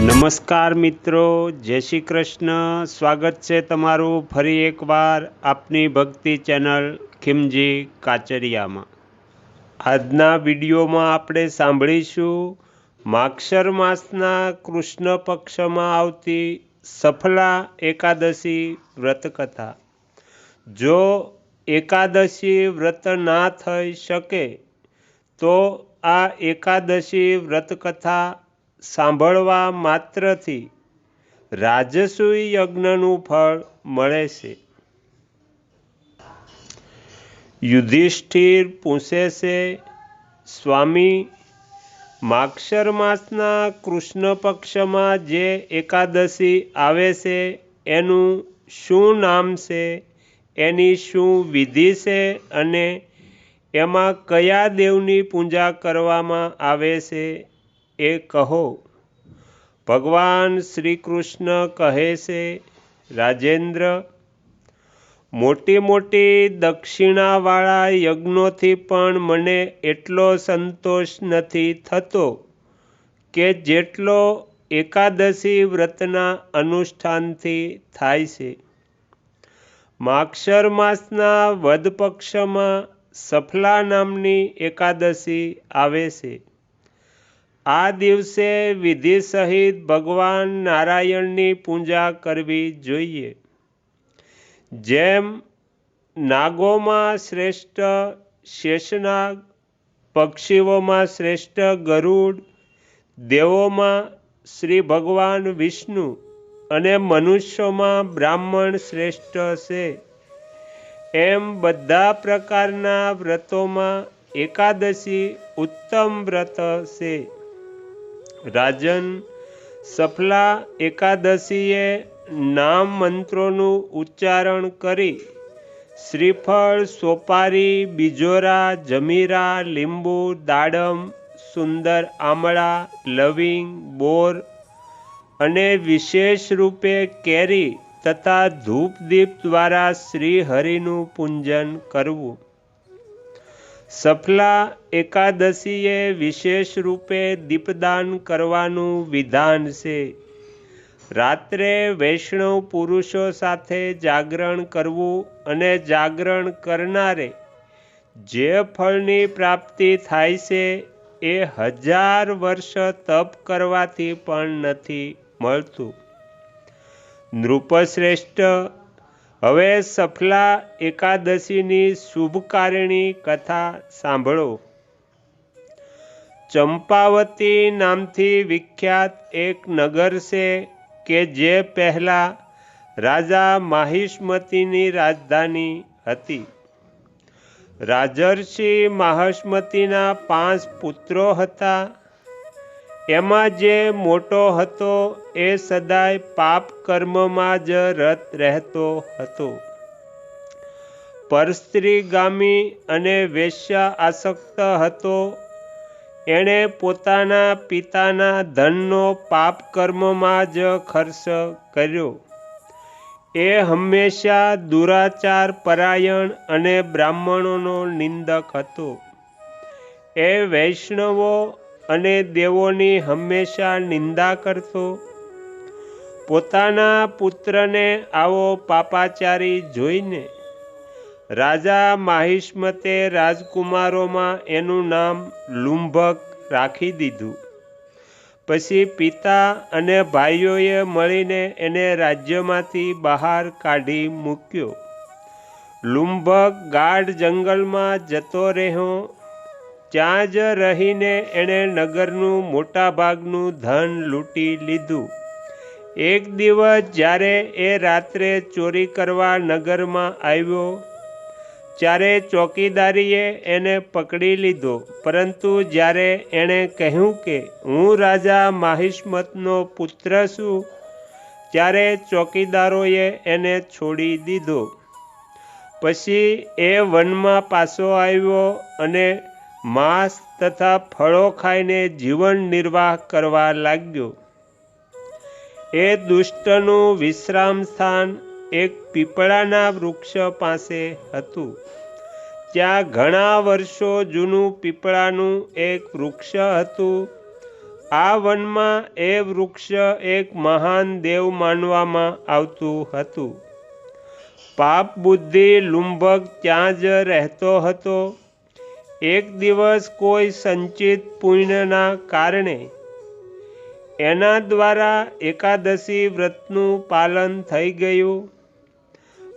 નમસ્કાર મિત્રો, જય શ્રી કૃષ્ણ. સ્વાગત છે તમારું ફરી એકવાર આપની ભક્તિ ચેનલ ખીમજી કાચરિયામાં. આજના વિડીયોમાં આપણે સાંભળીશું, માક્ષર માસના કૃષ્ણ પક્ષમાં આવતી સફલા એકાદશી વ્રતકથા. જો એકાદશી વ્રત ના થઈ શકે, તો આ એકાદશી વ્રતકથા સાંભળવા માત્રથી રાજસૂય યજ્ઞનું ફળ મળે છે. યુધિષ્ઠિર પૂછે છે, સ્વામી, માક્ષર માસના કૃષ્ણ પક્ષમાં જે એકાદશી આવે છે, એનું શું નામ છે? એની શું વિધિ છે? અને એમાં કયા દેવની પૂજા કરવામાં આવે છે? એ કહો, ભગવાન શ્રી કૃષ્ણ કહે છે, રાજેન્દ્ર મોટી મોટી દક્ષિણાવાળા યજ્ઞોથી પણ મને એટલો સંતોષ નથી થતો કે જેટલો એકાદશી વ્રતના અનુષ્ઠાનથી થાય છે. માક્ષર માસના વદ પક્ષમાં સફલા નામની એકાદશી આવે છે. આ દિવસે વિધિ સહિત ભગવાન નારાયણની પૂજા કરવી જોઈએ. જેમ નાગોમાં શ્રેષ્ઠ શેષનાગ, પક્ષીઓમાં શ્રેષ્ઠ ગરુડ, દેવોમાં શ્રી ભગવાન વિષ્ણુ અને મનુષ્યોમાં બ્રાહ્મણ શ્રેષ્ઠ છે. એમ બધા પ્રકારના વ્રતોમાં એકાદશી ઉત્તમ વ્રત છે. રાજન સફલા એકાદશીએ નામ મંત્રોનું ઉચ્ચારણ કરી શ્રીફળ, સોપારી, બીજોરા, જમીરા, લીંબુ, દાડમ, સુંદર આમળા, લવિંગ, બોર અને વિશેષ રૂપે કેરી તથા ધૂપ દીપ દ્વારા શ્રીહરિનું પૂજન કરવું. સફલા એકાદશીએ વિશેષ રૂપે દીપદાન કરવાનું વિધાન છે. રાત્રે વૈષ્ણવ પુરુષો સાથે જાગરણ કરવું અને જાગરણ કરનારે જે ફળની પ્રાપ્તિ થાય છે એ હજાર વર્ષ તપ કરવાથી પણ નથી મળતું. નૃપશ્રેષ્ઠ હવે સફલા એકાદશીની શુભકારિણી કથા સાંભળો. ચંપાવતી નામથી વિખ્યાત એક નગર છે કે જે પહેલાં રાજા માહિષ્મતીની રાજધાની હતી. રાજર્ષિ માહિષ્મતીના પાંચ પુત્રો હતા. એમાં જે મોટો હતો એ સદાય પાપ કર્મમાં જ રત રહેતો હતો. પરસ્ત્રીગામી અને વેશ્યા આસક્ત હતો. એણે પોતાના પિતાના ધનનો પાપ કર્મમાં જ ખર્ચ કર્યો. એ હંમેશા દુરાચાર પરાયણ અને બ્રાહ્મણોનો નિંદક હતો. એ વૈષ્ણવો અને દેવોની હંમેશા નિંદા કરતો પોતાના પુત્રને આવો પાપાચારી જોઈને રાજા માહિષ્મતે રાજકુમારોમાં એનું નામ લુંભક રાખી દીધું. પછી પિતા અને ભાઈઓએ મળીને એને રાજ્યમાંથી બહાર કાઢી મૂક્યો. લુંભક ગાઢ જંગલમાં જતો રહ્યો ત્યાં જ રહીને એણે નગરનું મોટાભાગનું ધન લૂંટી લીધું. એક દિવસ જ્યારે એ રાત્રે ચોરી કરવા નગરમાં આવ્યો, ત્યારે ચોકીદારીએ એને પકડી લીધો. પરંતુ જ્યારે એણે કહ્યું કે હું રાજા માહિષ્મતનો પુત્ર છું, ત્યારે ચોકીદારોએ એને છોડી દીધો. પછી એ વનમાં પાછો આવ્યો અને માંસ તથા ફળો ખાઈને જીવન નિર્વાહ કરવા લાગ્યો. એ દુષ્ટનું વિશ્રામ સ્થાન એક પીપળાના વૃક્ષ પાસે હતું. ત્યાં ઘણા વર્ષો જૂનું પીપળાનું એક વૃક્ષ હતું. આ વનમાં એ વૃક્ષ એક મહાન દેવ માનવામાં આવતું હતું. પાપ બુદ્ધિ લુંભક ત્યાં જ રહેતો હતો. એક દિવસ કોઈ સંચિત પુણ્યના કારણે એના દ્વારા એકાદશી વ્રતનું પાલન થઈ ગયું.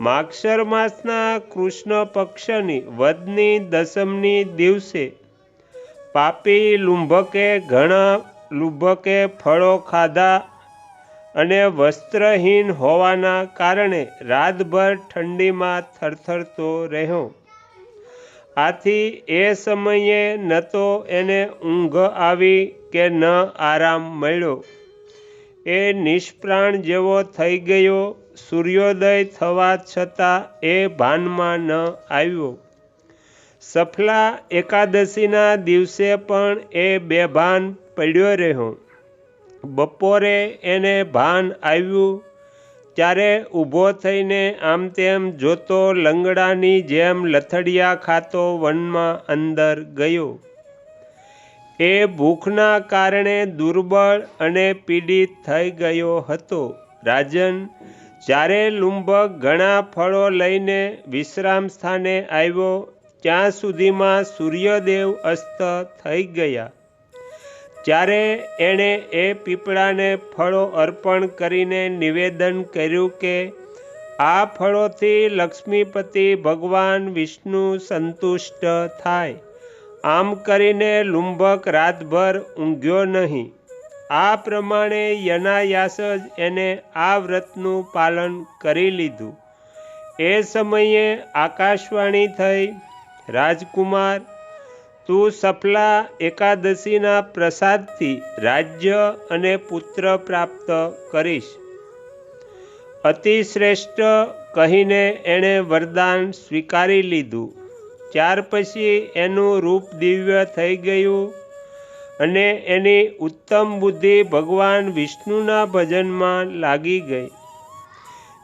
માક્ષર માસના કૃષ્ણ પક્ષની વદની દસમની દિવસે પાપી લુંભકે ઘણા લુંભકે ફળો ખાધા અને વસ્ત્રહીન હોવાના કારણે રાતભર ઠંડીમાં થરથરતો રહ્યો. આથી એ સમયે ન તો એને ઊંઘ આવી કે ન આરામ મળ્યો. એ નિષ્પ્રાણ જેવો થઈ ગયો. સૂર્યોદય થવા છતાં એ ભાનમાં ન આવ્યો. સફલા એકાદશીના દિવસે પણ એ બેભાન પડ્યો રહ્યો. બપોરે એને ભાન આવ્યું. ત્યારે ઊભો થઈને આમ તેમ જોતો લંગડાની જેમ લથડિયા ખાતો વનમાં અંદર ગયો. એ ભૂખના કારણે દુર્બળ અને પીડિત થઈ ગયો હતો. રાજન, જ્યારે લુંબક ઘણા ફળો લઈને વિશ્રામ સ્થાને આવ્યો, ત્યાં સુધીમાં સૂર્યદેવ અસ્ત થઈ ગયા. ત્યારે એણે એ પીપળાને ફળો અર્પણ કરીને નિવેદન કર્યું કે આ ફળોથી લક્ષ્મીપતિ ભગવાન વિષ્ણુ સંતુષ્ટ થાય. આમ કરીને લુંબક રાતભર ઊંઘ્યો નહીં. આ પ્રમાણે યનાયાસ જ એને આ વ્રતનું પાલન કરી લીધું. એ સમયે આકાશવાણી થઈ, રાજકુમાર તું સફલા એકાદશીના પ્રસાદથી રાજ્ય અને પુત્ર પ્રાપ્ત કરીશ. અતિશ્રેષ્ઠ કહીને એણે વરદાન સ્વીકારી લીધું. ત્યાર પછી એનું રૂપ દિવ્ય થઈ ગયું અને એની ઉત્તમ બુદ્ધિ ભગવાન વિષ્ણુના ભજનમાં લાગી ગઈ.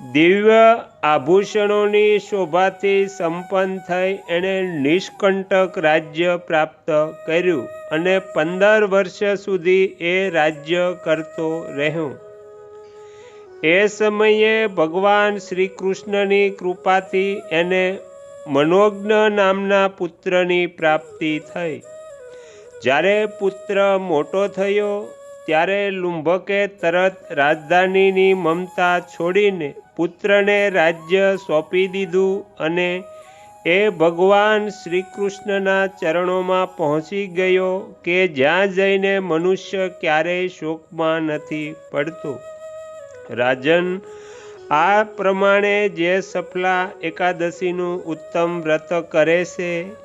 દિવ્ય આભૂષણોની શોભાથી સંપન્ન થઈ એણે નિષ્કંટક રાજ્ય પ્રાપ્ત કર્યું અને પંદર વર્ષ સુધી એ રાજ્ય કરતો રહ્યો. એ સમયે ભગવાન શ્રી કૃષ્ણની કૃપાથી એને મનોજ્ઞ નામના પુત્રની પ્રાપ્તિ થઈ. જ્યારે પુત્ર મોટો થયો, ત્યારે લુંભકે તરત રાજધાનીની મમતા છોડીને પુત્રને રાજ્ય સોંપી દીધું અને એ ભગવાન શ્રી કૃષ્ણના ચરણોમાં પહોંચી ગયો કે જ્યાં જઈને મનુષ્ય ક્યારેય શોકમાં નથી પડતો. રાજન, આ પ્રમાણે જે સફલા એકાદશીનું ઉત્તમ વ્રત કરે છે,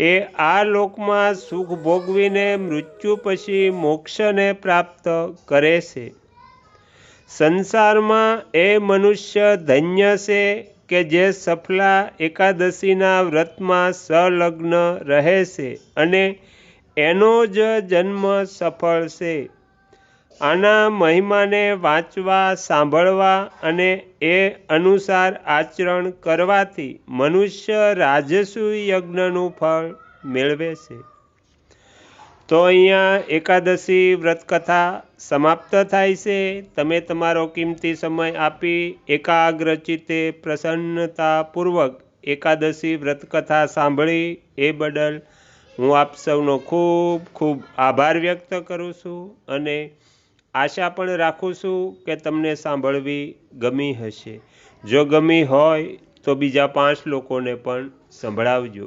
એ આ લોકમાં સુખ ભોગવીને મૃત્યુ પછી મોક્ષને પ્રાપ્ત કરે છે. સંસારમાં એ મનુષ્ય ધન્ય છે કે જે સફલા એકાદશીના વ્રતમાં સંલગ્ન રહે છે અને એનો જ જન્મ સફળ છે. આના મહિમાને વાંચવા, સાંભળવા અને એ અનુસાર આચરણ કરવાથી મનુષ્ય રાજસુ યજ્ઞનું ફળ મેળવે છે. તો અહીંયા એકાદશી વ્રતકથા સમાપ્ત થાય છે. તમે તમારો કિંમતી સમય આપી એકાગ્રચિતે પ્રસન્નતાપૂર્વક એકાદશી વ્રતકથા સાંભળી એ બદલ હું આપ સૌનો ખૂબ ખૂબ આભાર વ્યક્ત કરું છું અને આશા પણ રાખું છું કે તમને સાંભળવી ગમી હશે. જો ગમી હોય તો બીજા પાંચ લોકોને પણ સંભળાવજો.